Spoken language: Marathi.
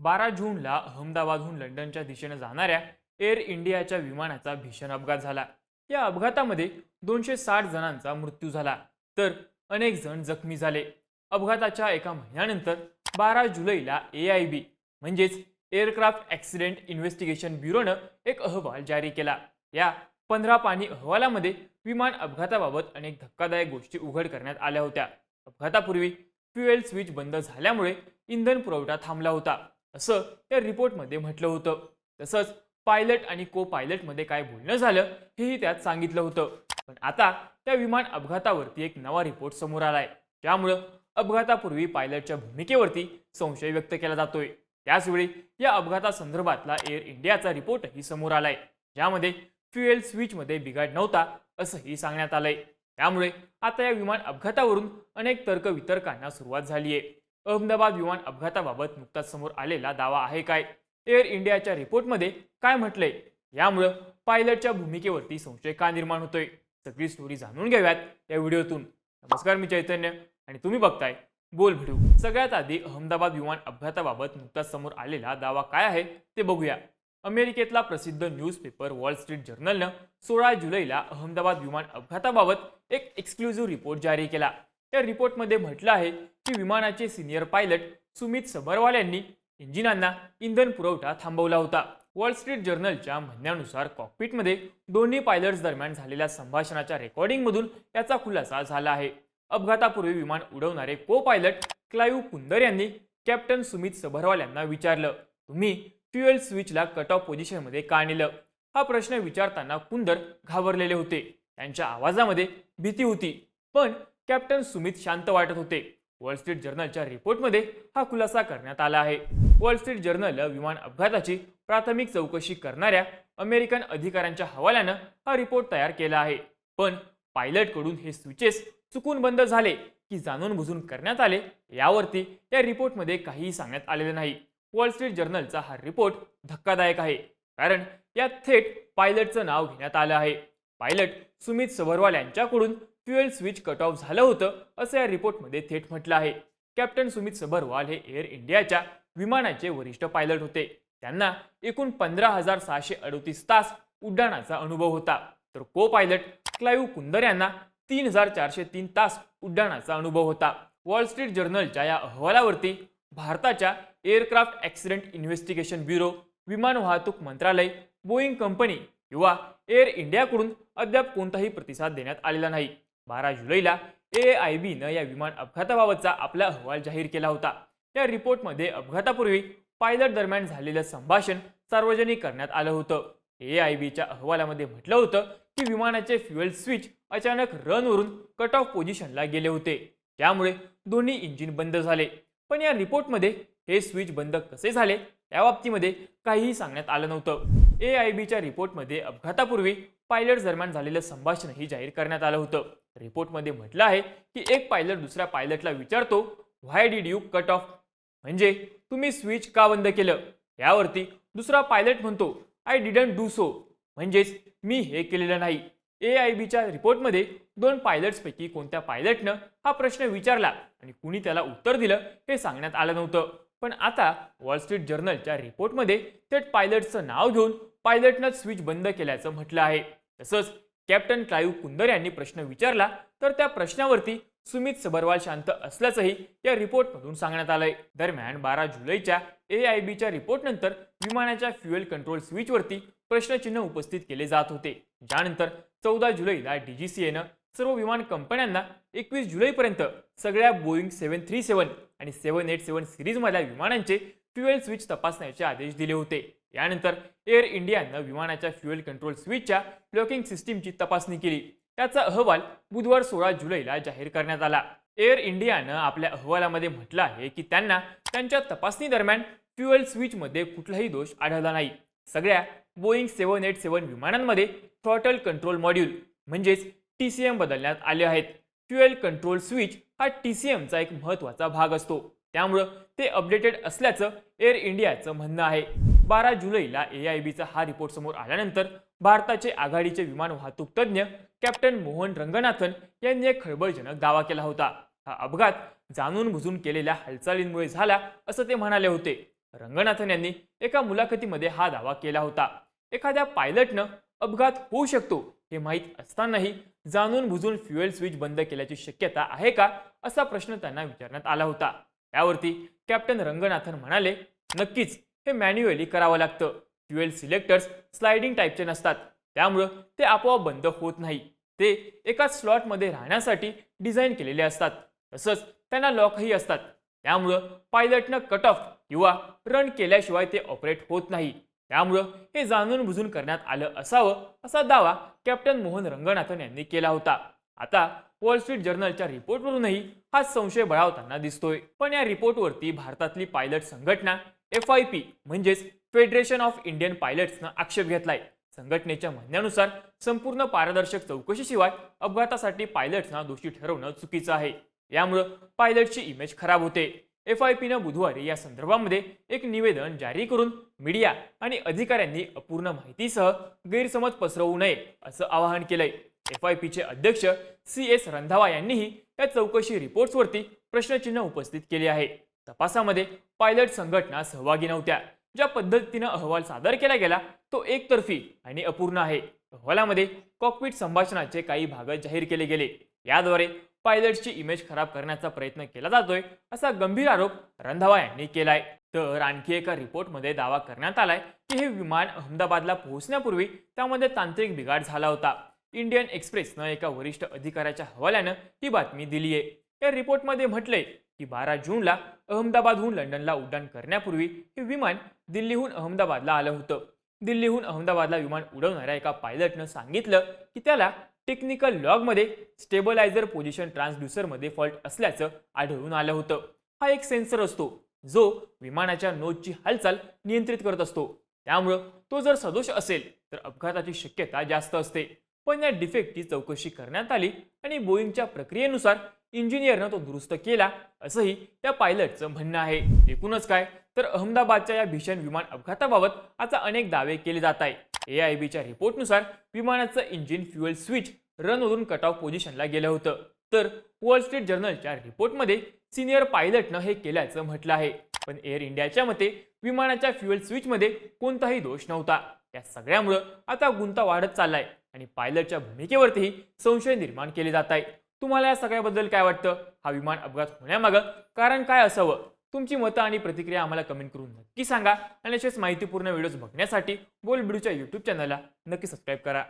बारा जूनला अहमदाबादहून लंडनच्या दिशेने जाणाऱ्या एअर इंडियाच्या विमानाचा भीषण अपघात झाला. या अपघातामध्ये दोनशे साठ जणांचा मृत्यू झाला तर अनेक जण जखमी झाले. अपघाताच्या एका महिन्यानंतर बारा जुलैला ए आय बी म्हणजेच एअरक्राफ्ट ॲक्सिडेंट इन्व्हेस्टिगेशन ब्युरोनं एक अहवाल जारी केला. या पंधरा पाणी अहवालामध्ये विमान अपघाताबाबत अनेक धक्कादायक गोष्टी उघड करण्यात आल्या होत्या. अपघातापूर्वी फ्युएल स्विच बंद झाल्यामुळे इंधन पुरवठा थांबला होता. असं त्या रिपोर्टमध्ये म्हटलं होतं. तसंच पायलट आणि को पायलटमध्ये काय बोलणं झालं हेही त्यात सांगितलं होतं. पण आता त्या विमान अपघातावरती एक नवा रिपोर्ट समोर आलाय. त्यामुळं अपघातापूर्वी पायलटच्या भूमिकेवरती संशय व्यक्त केला जातोय. त्याचवेळी या अपघातासंदर्भातला एअर इंडियाचा रिपोर्टही समोर आलाय ज्यामध्ये फ्युएल स्विचमध्ये बिघाड नव्हता असंही सांगण्यात आलंय. त्यामुळे आता या विमान अपघातावरून अनेक तर्कवितर्कांना सुरुवात झाली आहे अहमदाबाद विमान अपघाताबाबत नुकताच समोर आलेला दावा आहे काय? एअर इंडियाच्या रिपोर्टमध्ये काय म्हटलंय? यामुळं पायलटच्या भूमिकेवरती संशय का निर्माण होतोय? सगळी स्टोरी जाणून घेऊयात या व्हिडिओतून. नमस्कार मी चैतन्य आणि तुम्ही बघताय बोल भिडू. सगळ्यात आधी अहमदाबाद विमान अपघाताबाबत नुकताच समोर आलेला दावा काय आहे ते बघूया. अमेरिकेतला प्रसिद्ध न्यूजपेपर वॉल स्ट्रीट जर्नलनं सोळा जुलैला अहमदाबाद विमान अपघाताबाबत एक एक्सक्लुझिव्ह रिपोर्ट जारी केला. या रिपोर्टमध्ये म्हटलं आहे की विमानाचे सिनियर पायलट सुमित सबरवाल यांनी इंजिनांना इंधन पुरवठा थांबवला होता. वॉल स्ट्रीट जर्नलच्या म्हणण्यानुसार कॉकपिटमध्ये दोन्ही पायलट्स दरम्यान झालेल्या संभाषणाच्या रेकॉर्डिंगमधून याचा खुलासा झाला आहे. अपघातापूर्वी विमान उडवणारे को पायलट क्लायू कुंदर यांनी कॅप्टन सुमित सबरवाल यांना विचारलं तुम्ही फ्युएल स्विचला कट ऑफ पोझिशनमध्ये का नेलं हा प्रश्न विचारताना कुंदर घाबरलेले होते. त्यांच्या आवाजामध्ये भीती होती. पण कॅप्टन सुमित शांत वाटत होते. वॉल स्ट्रीट जर्नलच्या रिपोर्टमध्ये हा खुलासा करण्यात आला आहे. वॉल स्ट्रीट जर्नल विमान अपघाताची प्राथमिक चौकशी करणाऱ्या अमेरिकन अधिकाऱ्यांच्या हवाल्यानं हा रिपोर्ट तयार केला आहे. पण पायलटकडून हे स्विचेस चुकून बंद झाले की जाणून बुजून करण्यात आले यावरती या रिपोर्टमध्ये काहीही सांगण्यात आलेलं नाही. वॉल स्ट्रीट जर्नलचा हा रिपोर्ट धक्कादायक आहे. कारण यात थेट पायलटचं नाव घेण्यात आलं आहे. पायलट सुमित सबरवाल यांच्याकडून फ्युएल स्विच कट ऑफ झालं होतं असं या रिपोर्टमध्ये थेट म्हटलं आहे. कॅप्टन सुमित सबरवाल हे एअर इंडियाच्या विमानाचे वरिष्ठ पायलट होते. त्यांना एकूण पंधरा हजार सहाशे अडतीस तास उड्डाणाचा अनुभव होता. तर को पायलट क्लायू कुंदर यांना तीन हजार चारशे तीन तास उड्डाणाचा अनुभव होता. वॉल स्ट्रीट जर्नलच्या या अहवालावरती भारताच्या एअरक्राफ्ट ॲक्सिडेंट इन्व्हेस्टिगेशन ब्युरो विमान वाहतूक मंत्रालय बोईंग कंपनी किंवा एअर इंडियाकडून अद्याप कोणताही प्रतिसाद देण्यात आलेला नाही. बारा जुलैला ए आय बीनं या विमान अपघाताबाबतचा आपला अहवाल जाहीर केला होता. या रिपोर्टमध्ये अपघातापूर्वी पायलट दरम्यान झालेलं संभाषण सार्वजनिक करण्यात आलं होतं. ए आय बीच्या अहवालामध्ये म्हटलं होतं की विमानाचे फ्युएल स्विच अचानक रनवरून कट ऑफ पोझिशनला गेले होते. त्यामुळे दोन्ही इंजिन बंद झाले. पण या रिपोर्टमध्ये हे स्विच बंद कसे झाले या बाबतीमध्ये काहीही सांगण्यात आलं नव्हतं. ए आय बीच्या रिपोर्टमध्ये अपघातापूर्वी पायलट दरम्यान झालेलं संभाषणही जाहीर करण्यात आलं होतं. रिपोर्टमध्ये म्हटलं आहे की एक पायलट दुसऱ्या पायलटला विचारतो why did you cut off म्हणजे तुम्ही स्विच का बंद केलं? यावरती दुसरा पायलट म्हणतो आय डिडंट डू सो म्हणजेच मी हे केलेलं नाही. ए आय बीच्या रिपोर्टमध्ये दोन पायलट्सपैकी कोणत्या पायलटनं हा प्रश्न विचारला आणि कुणी त्याला उत्तर दिलं हे सांगण्यात आलं नव्हतं. पण आता वॉल स्ट्रीट जर्नलच्या रिपोर्टमध्ये थेट पायलटचं नाव घेऊन पायलटनं स्विच बंद केल्याचं म्हटलं आहे. तसंच कॅप्टन क्लायू कुंदर यांनी प्रश्न विचारला तर त्या प्रश्नावरती सुमित सबरवाल शांत असल्याचंही या रिपोर्टमधून सांगण्यात आलंय. दरम्यान बारा जुलैच्या ए आय बीच्या रिपोर्टनंतर विमानाच्या फ्युएल कंट्रोल स्विचवरती प्रश्नचिन्ह उपस्थित केले जात होते. ज्यानंतर चौदा जुलैला डीजीसीएनं सर्व विमान कंपन्यांना एकवीस जुलैपर्यंत सगळ्या बोईंग सेव्हन थ्री सेव्हन आणि सेव्हन एट सेव्हन सिरीजमधल्या विमानांचे फ्युएल स्विच तपासण्याचे आदेश दिले होते. यानंतर एअर इंडियानं विमानाच्या फ्युएल कंट्रोल स्विचच्या लॉकिंग सिस्टीमची तपासणी केली. त्याचा अहवाल बुधवार सोळा जुलैला जाहीर करण्यात आला. एअर इंडियानं आपल्या अहवालामध्ये म्हटलं आहे की त्यांना त्यांच्या तपासणी दरम्यान फ्युएल स्विचमध्ये कुठलाही दोष आढळला नाही. सगळ्या बोईंग सेव्हन एट सेव्हन विमानांमध्ये थ्रॉटल कंट्रोल मॉड्यूल म्हणजेच टी सी एम बदलण्यात आले आहेत. फ्युएल कंट्रोल स्विच हा टी सी एमचा एक महत्त्वाचा भाग असतो. त्यामुळं ते अपडेटेड असल्याचं एअर इंडियाचं म्हणणं आहे. बारा जुलैला ए आय बीचा हा रिपोर्ट समोर आल्यानंतर भारताचे आघाडीचे विमान वाहतूक तज्ज्ञ कॅप्टन मोहन रंगनाथन यांनी एक खळबळजनक दावा केला होता. हा अपघात जाणून बुजून केलेल्या हालचालींमुळे झाला असं ते म्हणाले होते. रंगनाथन यांनी एका मुलाखतीमध्ये हा दावा केला होता. एखाद्या पायलटनं अपघात होऊ शकतो हे माहीत असतानाही जाणून बुजून फ्युएल स्विच बंद केल्याची शक्यता आहे का असा प्रश्न त्यांना विचारण्यात आला होता. त्यावरती कॅप्टन रंगनाथन म्हणाले नक्कीच हे मॅन्युअली करावं लागतं. फ्युएल सिलेक्टर्स स्लायडिंग टाईपचे नसतात. त्यामुळं ते आपोआप बंद होत नाही. ते एकाच स्लॉटमध्ये राहण्यासाठी डिझाईन केलेले असतात. तसंच त्यांना लॉकही असतात. त्यामुळं पायलटनं कट ऑफ किंवा रन केल्याशिवाय ते ऑपरेट होत नाही. त्यामुळं हे जाणून बुजून करण्यात आलं असावं असा दावा कॅप्टन मोहन रंगनाथन यांनी केला होता. आता वॉल स्ट्रीट जर्नलच्या रिपोर्टवरूनही हा संशय बळावताना दिसतोय. पण या रिपोर्टवरती भारतातली पायलट संघटना एफ आय पी म्हणजेच फेडरेशन ऑफ इंडियन पायलट्सनं आक्षेप घेतलाय. संघटनेच्या म्हणण्यानुसार संपूर्ण पारदर्शक चौकशीशिवाय अपघातासाठी पायलट्सना दोषी ठरवणं चुकीचं आहे. यामुळं पायलटची इमेज खराब होते. एफ आय पीनं बुधवारी या संदर्भामध्ये एक निवेदन जारी करून मीडिया आणि अधिकाऱ्यांनी अपूर्ण माहितीसह गैरसमज पसरवू नये असं आवाहन केलंय. एफ आय पीचे अध्यक्ष सी एस रंधावा यांनीही या चौकशी रिपोर्ट्सवरती प्रश्नचिन्ह उपस्थित केले आहे. तपासामध्ये पायलट संघटना सहभागी नव्हत्या. ज्या पद्धतीनं अहवाल सादर केला गेला तो एकतर्फी आणि अपूर्ण आहे. अहवालामध्ये कॉकपिट संभाषणाचे काही भाग जाहीर केले गेले. याद्वारे पायलटची इमेज खराब करण्याचा प्रयत्न केला जातोय असा गंभीर आरोप रंधावा यांनी केलाय. तर आणखी एका रिपोर्टमध्ये दावा करण्यात आलाय की हे विमान अहमदाबादला पोहोचण्यापूर्वी त्यामध्ये तांत्रिक बिघाड झाला होता. इंडियन एक्सप्रेसनं एका वरिष्ठ अधिकाऱ्याच्या हवाल्यानं ही बातमी दिली आहे या रिपोर्टमध्ये म्हटलंय की बारा जूनला अहमदाबादहून लंडनला उड्डाण करण्यापूर्वी हे विमान दिल्लीहून अहमदाबादला आलं होतं. दिल्लीहून अहमदाबादला विमान उडवणाऱ्या एका पायलटनं सांगितलं की त्याला टेक्निकल लॉगमध्ये स्टेबलायझर पोझिशन ट्रान्सड्युसरमध्ये फॉल्ट असल्याचं आढळून आलं होतं. हा एक सेन्सर असतो जो विमानाच्या नोजची हालचाल नियंत्रित करत असतो. त्यामुळं तो जर सदोष असेल तर अपघाताची शक्यता जास्त असते. पण या डिफेक्टची चौकशी करण्यात आली आणि बोईंगच्या प्रक्रियेनुसार इंजिनियरनं तो दुरुस्त केला असंही त्या पायलटचं म्हणणं आहे. एकूणच काय? तर अहमदाबादच्या या भीषण विमान अपघाताबाबत आता अनेक दावे केले जात आहे ए आय बीच्या रिपोर्टनुसार विमानाचं इंजिन फ्युएल स्विच रनवरून कट ऑफ पोझिशनला गेलं होतं. तर वॉल स्ट्रीट जर्नलच्या रिपोर्टमध्ये सिनियर पायलटनं हे केल्याचं म्हटलं आहे. पण एअर इंडियाच्या मते विमानाच्या फ्युएल स्विचमध्ये कोणताही दोष नव्हता. या सगळ्यामुळं आता गुंता वाढत चाललाय. आणि पायलटच्या भूमिकेवरतीही संशय निर्माण केले जात आहे तुम्हाला या सगळ्याबद्दल काय वाटतं? हा विमान अपघात होण्यामागं कारण काय असावं? तुमची मतं आणि प्रतिक्रिया आम्हाला कमेंट करून नक्की सांगा. आणि असेच माहितीपूर्ण व्हिडिओज बघण्यासाठी बोल बिडूच्या यूट्यूब चॅनलला नक्की सबस्क्राईब करा.